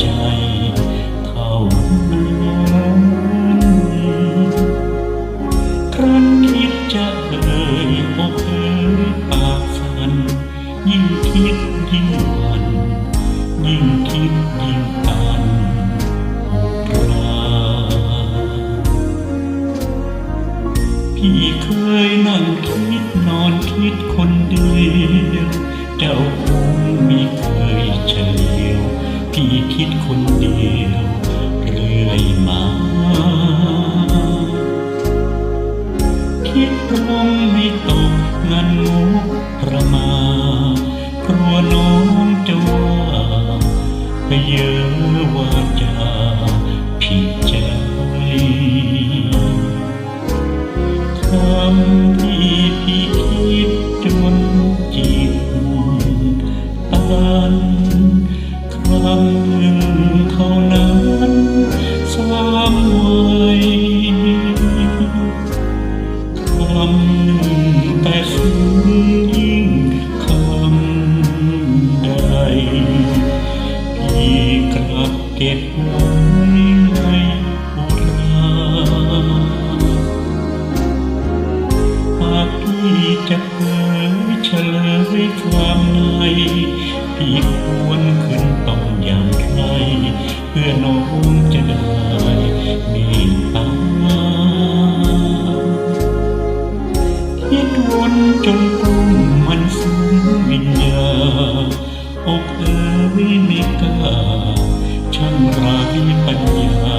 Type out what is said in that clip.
ใจเท่านั้นครั้นคิดจะเอ่ยอกเอ่ยปากสั่นยิ่งคิดยิ่งหวัน ยิ่งคิดยิ่งตันปราพี่เคยนั่งคิดนอนคิดคนเดียว คิดตรงไม่ตกงานงูประมาเพราะน้องจะว่าไปเยอะว่าจา เก็บไว้ในอุราหากพี่จะเผยเฉลยความในพี่ควรขึ้นต้องอย่างไรเพื่อน้องจะได้เมตตาคิดวนจนกลุ้มมันสูงวิญญาอกเอ๋ยไม่กล้า ช่างไร้ปัญญา